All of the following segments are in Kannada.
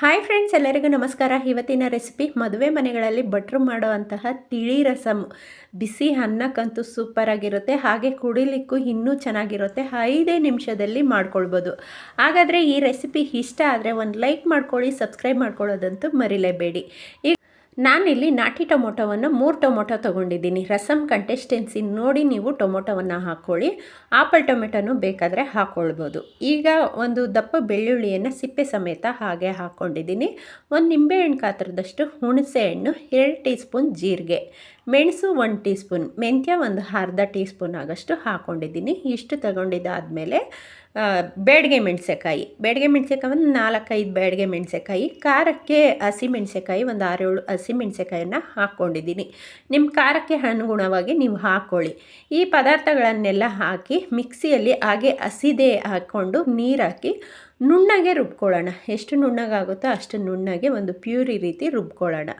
ಹಾಯ್ ಫ್ರೆಂಡ್ಸ್ ಎಲ್ಲರಿಗೂ ನಮಸ್ಕಾರ. ಇವತ್ತಿನ ರೆಸಿಪಿ ಮದುವೆ ಮನೆಗಳಲ್ಲಿ ಭಟ್ರು ಮಾಡುವಂತಹ ತಿಳಿ ರಸಮ್ ಬಿಸಿ ಅನ್ನಕ್ಕಂತೂ ಸೂಪರಾಗಿರುತ್ತೆ ಹಾಗೆ ಕುಡಿಲಿಕ್ಕೂ ಇನ್ನೂ ಚೆನ್ನಾಗಿರುತ್ತೆ. ಐದೇ ನಿಮಿಷದಲ್ಲಿ ಮಾಡ್ಕೊಳ್ಬೋದು. ಹಾಗಾದರೆ ಈ ರೆಸಿಪಿ ಇಷ್ಟ ಆದರೆ ಒಂದು ಲೈಕ್ ಮಾಡ್ಕೊಳ್ಳಿ ಸಬ್ಸ್ಕ್ರೈಬ್ ಮಾಡ್ಕೊಳ್ಳೋದಂತೂ ಮರಿಲೇಬೇಡಿ. ನಾನಿಲ್ಲಿ ನಾಟಿ ಟೊಮೊಟೊವನ್ನು ಮೂರು ಟೊಮೊಟೊ ತೊಗೊಂಡಿದ್ದೀನಿ. ರಸಮ್ ಕಂಟೆಸ್ಟೆನ್ಸಿ ನೋಡಿ ನೀವು ಟೊಮೊಟೊವನ್ನು ಹಾಕ್ಕೊಳ್ಳಿ. ಆಪಲ್ ಟೊಮೆಟೊನು ಬೇಕಾದರೆ ಹಾಕ್ಕೊಳ್ಬೋದು. ಈಗ ಒಂದು ದಪ್ಪ ಬೆಳ್ಳುಳ್ಳಿಯನ್ನು ಸಿಪ್ಪೆ ಸಮೇತ ಹಾಗೆ ಹಾಕ್ಕೊಂಡಿದ್ದೀನಿ. ಒಂದು ನಿಂಬೆಹಣ್ಣು ಕಾತ್ರದಷ್ಟು ಹುಣಸೆ ಹಣ್ಣು ಎರಡು ಟೀ ಸ್ಪೂನ್ ಜೀರಿಗೆ. ಮೆಣಸು ಒಂದು ಟೀ ಸ್ಪೂನ್ ಮೆಂತ್ಯ ಒಂದು ಅರ್ಧ ಟೀ ಸ್ಪೂನ್ ಆಗಷ್ಟು ಹಾಕ್ಕೊಂಡಿದ್ದೀನಿ ಇಷ್ಟು ತಗೊಂಡಿದ್ದಾದಮೇಲೆ ಬೇಡಿಗೆ ಮೆಣಸೆಕಾಯಿ ಬೇಡಿಗೆ ಮೆಣಸೆಕಾಯಿ ಒಂದು ನಾಲ್ಕೈದು ಬೇಡಿಗೆ ಮೆಣಸೆಕಾಯಿ ಖಾರಕ್ಕೆ ಹಸಿ ಮೆಣಸೆಕಾಯಿ ಒಂದು ಆರೇಳು ಹಸಿ ಮೆಣಸೆಕಾಯನ್ನು ಹಾಕ್ಕೊಂಡಿದ್ದೀನಿ ನಿಮ್ಮ ಖಾರಕ್ಕೆ ಅನುಗುಣವಾಗಿ ನೀವು ಹಾಕ್ಕೊಳ್ಳಿ ಈ ಪದಾರ್ಥಗಳನ್ನೆಲ್ಲ ಹಾಕಿ ಮಿಕ್ಸಿಯಲ್ಲಿ ಹಾಗೆ ಹಸಿದೆ ಹಾಕ್ಕೊಂಡು ನೀರು ಹಾಕಿ ನುಣ್ಣಗೆ ರುಬ್ಕೊಳ್ಳೋಣ. ಎಷ್ಟು ನುಣ್ಣಗಾಗುತ್ತೋ ಅಷ್ಟು ನುಣ್ಣಗೆ ಒಂದು ಪ್ಯೂರಿ ರೀತಿ ರುಬ್ಕೊಳ್ಳೋಣ.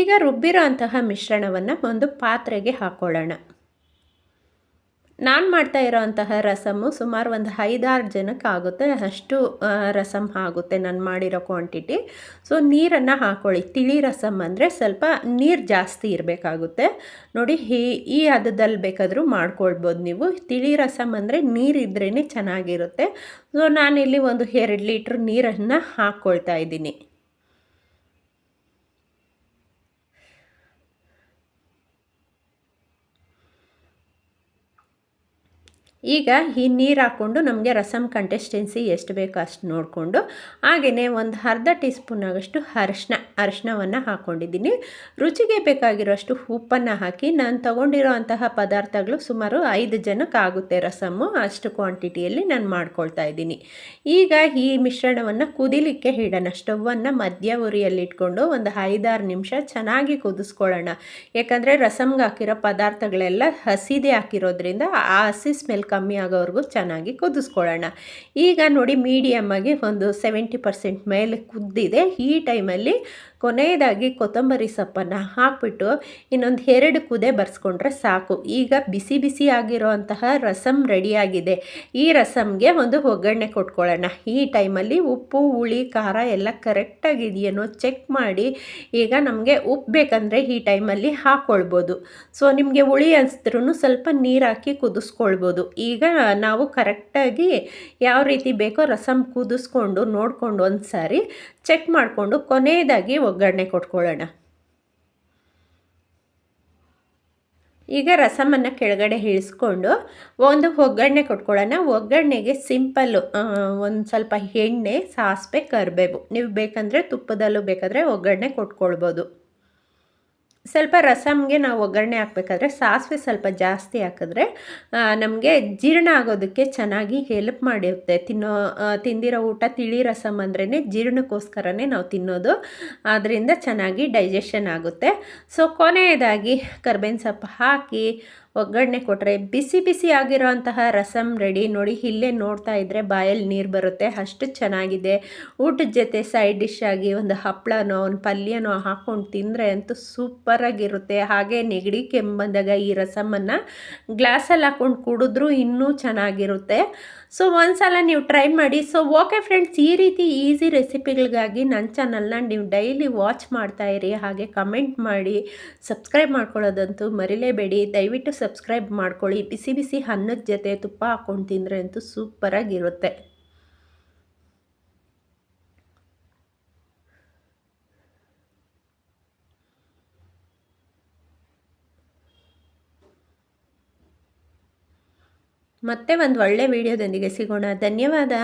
ಈಗ ರುಬ್ಬಿರೋ ಅಂತಹ ಮಿಶ್ರಣವನ್ನು ಒಂದು ಪಾತ್ರೆಗೆ ಹಾಕೊಳ್ಳೋಣ. ನಾನು ಮಾಡ್ತಾ ಇರೋವಂತಹ ರಸಮು ಸುಮಾರು ಒಂದು ಐದಾರು ಜನಕ್ಕೆ ಆಗುತ್ತೆ. ಅಷ್ಟು ರಸಮ್ ಆಗುತ್ತೆ ನಾನು ಮಾಡಿರೋ ಕ್ವಾಂಟಿಟಿ ಸೊ ನೀರನ್ನು ಹಾಕ್ಕೊಳ್ಳಿ ತಿಳಿ ರಸಮ್ ಅಂದರೆ ಸ್ವಲ್ಪ ನೀರು ಜಾಸ್ತಿ ಇರಬೇಕಾಗುತ್ತೆ. ನೋಡಿ ಈ ಈ ಹದದಲ್ಲಿ ಬೇಕಾದರೂ ಮಾಡ್ಕೊಳ್ಬೋದು ನೀವು. ತಿಳಿ ರಸಮ್ ಅಂದರೆ ನೀರಿದ್ರೇ ಚೆನ್ನಾಗಿರುತ್ತೆ. ಸೊ ನಾನಿಲ್ಲಿ ಒಂದು ಎರಡು ಲೀಟ್ರ್ ನೀರನ್ನು ಹಾಕ್ಕೊಳ್ತಾ ಇದ್ದೀನಿ. ಈಗ ಈ ನೀರು ಹಾಕ್ಕೊಂಡು ನಮಗೆ ರಸಮ್ ಕಂಟೆಸ್ಟೆನ್ಸಿ ಎಷ್ಟು ಬೇಕೋ ಅಷ್ಟು ನೋಡಿಕೊಂಡು ಹಾಗೆಯೇ ಒಂದು ಅರ್ಧ ಟೀ ಸ್ಪೂನ್ ಆಗಷ್ಟು ಅರಶಿನ, ಅರಶಿನವನ್ನು ಹಾಕ್ಕೊಂಡಿದ್ದೀನಿ ರುಚಿಗೆ ಬೇಕಾಗಿರೋಷ್ಟು ಉಪ್ಪನ್ನು ಹಾಕಿ ನಾನು ತೊಗೊಂಡಿರೋ ಪದಾರ್ಥಗಳು ಸುಮಾರು ಐದು ಜನಕ್ಕೆ ಆಗುತ್ತೆ ರಸಮ್ಮು, ಅಷ್ಟು ಕ್ವಾಂಟಿಟಿಯಲ್ಲಿ ನಾನು ಮಾಡ್ಕೊಳ್ತಾ ಇದ್ದೀನಿ. ಈಗ ಈ ಮಿಶ್ರಣವನ್ನು ಕುದಿಲಿಕ್ಕೆ ಇಡೋಣ. ಸ್ಟವನ್ನು ಮಧ್ಯ ಉರಿಯಲ್ಲಿ ಇಟ್ಕೊಂಡು ಒಂದು ಐದಾರು ನಿಮಿಷ ಚೆನ್ನಾಗಿ ಕುದಿಸ್ಕೊಳ್ಳೋಣ. ಯಾಕಂದರೆ ರಸಮ್ಗೆ ಹಾಕಿರೋ ಪದಾರ್ಥಗಳೆಲ್ಲ ಹಸಿದೇ ಹಾಕಿರೋದ್ರಿಂದ ಆ ಹಸಿ ಸ್ಮೆಲ್ ಕಮ್ಮಿ ಆಗೋವರೆಗೂ ಚೆನ್ನಾಗಿ ಕುದಿಸ್ಕೊಳ್ಳೋಣ. ಈಗ ನೋಡಿ ಮೀಡಿಯಮ್ಮಾಗಿ ಒಂದು ಸೆವೆಂಟಿ ಪರ್ಸೆಂಟ್ ಮೇಲೆ ಕುದ್ದಿದೆ. ಈ ಟೈಮಲ್ಲಿ ಕೊನೆಯದಾಗಿ ಕೊತ್ತಂಬರಿ ಸೊಪ್ಪನ್ನು ಹಾಕ್ಬಿಟ್ಟು ಇನ್ನೊಂದು ಎರಡು ಕುದೆ ಬರ್ಸ್ಕೊಂಡ್ರೆ ಸಾಕು. ಈಗ ಬಿಸಿ ಬಿಸಿ ಆಗಿರೋ ಅಂತಹ ರಸಮ್ ರೆಡಿಯಾಗಿದೆ. ಈ ರಸಮ್ಗೆ ಒಂದು ಒಗ್ಗರಣೆ ಕೊಟ್ಕೊಳ್ಳೋಣ. ಈ ಟೈಮಲ್ಲಿ ಉಪ್ಪು, ಹುಳಿ, ಖಾರ ಎಲ್ಲ ಕರೆಕ್ಟಾಗಿದೆಯೇನೋ ಚೆಕ್ ಮಾಡಿ ಈಗ ನಮಗೆ ಉಪ್ಪು ಬೇಕಂದರೆ ಈ ಟೈಮಲ್ಲಿ ಹಾಕ್ಕೊಳ್ಬೋದು ಸೊ ನಿಮಗೆ ಹುಳಿ ಅನಿಸಿದ್ರೂ ಸ್ವಲ್ಪ ನೀರು ಹಾಕಿ ಕುದಿಸ್ಕೊಳ್ಬೋದು. ಈಗ ನಾವು ಕರೆಕ್ಟಾಗಿ ಯಾವ ರೀತಿ ಬೇಕೋ ರಸಮ್ ಕುದಿಸ್ಕೊಂಡು, ನೋಡಿಕೊಂಡು ಒಂದು ಸಾರಿ ಚೆಕ್ ಮಾಡಿಕೊಂಡು ಕೊನೆಯದಾಗಿ ಒಗ್ಗರಣೆ ಕೊಟ್ಕೊಳ್ಳೋಣ. ಈಗ ರಸಮನ್ನು ಕೆಳಗಡೆ ಇಳಿಸ್ಕೊಂಡು ಒಂದು ಒಗ್ಗರಣೆ ಕೊಟ್ಕೊಳ್ಳೋಣ. ಒಗ್ಗರಣೆಗೆ ಸಿಂಪಲ್ಲು ಒಂದು ಸ್ವಲ್ಪ ಎಣ್ಣೆ, ಸಾಸಿವೆ, ಕರಿಬೇವು. ನೀವು ಬೇಕಂದರೆ ತುಪ್ಪದಲ್ಲೂ ಬೇಕಾದರೆ ಒಗ್ಗರಣೆ ಕೊಟ್ಕೊಳ್ಬೋದು. ಸ್ವಲ್ಪ ರಸಮ್ಗೆ ನಾವು ಒಗ್ಗರಣೆ ಹಾಕ್ಬೇಕಾದ್ರೆ ಸಾಸಿವೆ ಸ್ವಲ್ಪ ಜಾಸ್ತಿ ಹಾಕಿದ್ರೆ ನಮಗೆ ಜೀರ್ಣ ಆಗೋದಕ್ಕೆ ಚೆನ್ನಾಗಿ ಹೆಲ್ಪ್ ಮಾಡಿರುತ್ತೆ. ತಿನ್ನೋ ತಿಂದಿರೋ ಊಟ ತಿಳಿ ರಸಮ್ ಅಂದ್ರೇ ಜೀರ್ಣಕ್ಕೋಸ್ಕರನೇ ನಾವು ತಿನ್ನೋದು. ಅದರಿಂದ ಚೆನ್ನಾಗಿ ಡೈಜೆಷನ್ ಆಗುತ್ತೆ. ಸೊ ಕೊನೆಯದಾಗಿ ಕರ್ಬೇವಿನ ಸೊಪ್ಪು ಹಾಕಿ ಒಗ್ಗರಣೆ ಕೊಟ್ಟರೆ ಬಿಸಿ ಬಿಸಿ ಆಗಿರೋಂತಹ ರಸಮ್ ರೆಡಿ ನೋಡಿ ಇಲ್ಲೇ ನೋಡ್ತಾ ಇದ್ದರೆ ಬಾಯಲ್ಲಿ ನೀರು ಬರುತ್ತೆ, ಅಷ್ಟು ಚೆನ್ನಾಗಿದೆ. ಊಟದ ಜೊತೆ ಸೈಡ್ ಡಿಶ್ ಆಗಿ ಒಂದು ಹಪ್ಪಳನೋ ಒಂದು ಪಲ್ಯನೋ ಹಾಕ್ಕೊಂಡು ತಿಂದರೆ ಅಂತೂ ಸೂಪರಾಗಿರುತ್ತೆ ಹಾಗೆ ನೆಗಡಿ ಕೆಮ್ಮು ಬಂದಾಗ ಈ ರಸಮನ್ನು ಗ್ಲಾಸಲ್ಲಿ ಹಾಕ್ಕೊಂಡು ಕುಡಿದ್ರೂ ಇನ್ನೂ ಚೆನ್ನಾಗಿರುತ್ತೆ. ಸೊ ಒಂದು ಸಲ ನೀವು ಟ್ರೈ ಮಾಡಿ. ಸೊ ಓಕೆ ಫ್ರೆಂಡ್ಸ್ ಈ ರೀತಿ ಈಸಿ ರೆಸಿಪಿಗಳಿಗಾಗಿ ನನ್ನ ಚಾನಲ್ನ ನೀವು ಡೈಲಿ ವಾಚ್ ಮಾಡ್ತಾ ಇರಿ. ಹಾಗೆ ಕಮೆಂಟ್ ಮಾಡಿ. ಸಬ್ಸ್ಕ್ರೈಬ್ ಮಾಡ್ಕೊಳ್ಳೋದಂತೂ ಮರಿಲೇಬೇಡಿ. ದಯವಿಟ್ಟು ಸಬ್ಸ್ಕ್ರೈಬ್ ಮಾಡ್ಕೊಳ್ಳಿ. ಬಿಸಿ ಬಿಸಿ ಅನ್ನದ ಜೊತೆ ತುಪ್ಪ ಹಾಕ್ಕೊಂಡು ತಿಂದರೆ ಅಂತೂ ಸೂಪರಾಗಿರುತ್ತೆ ಮತ್ತೆ ಒಂದು ಒಳ್ಳೆ ವಿಡಿಯೋದೊಂದಿಗೆ ಸಿಗೋಣ. ಧನ್ಯವಾದ.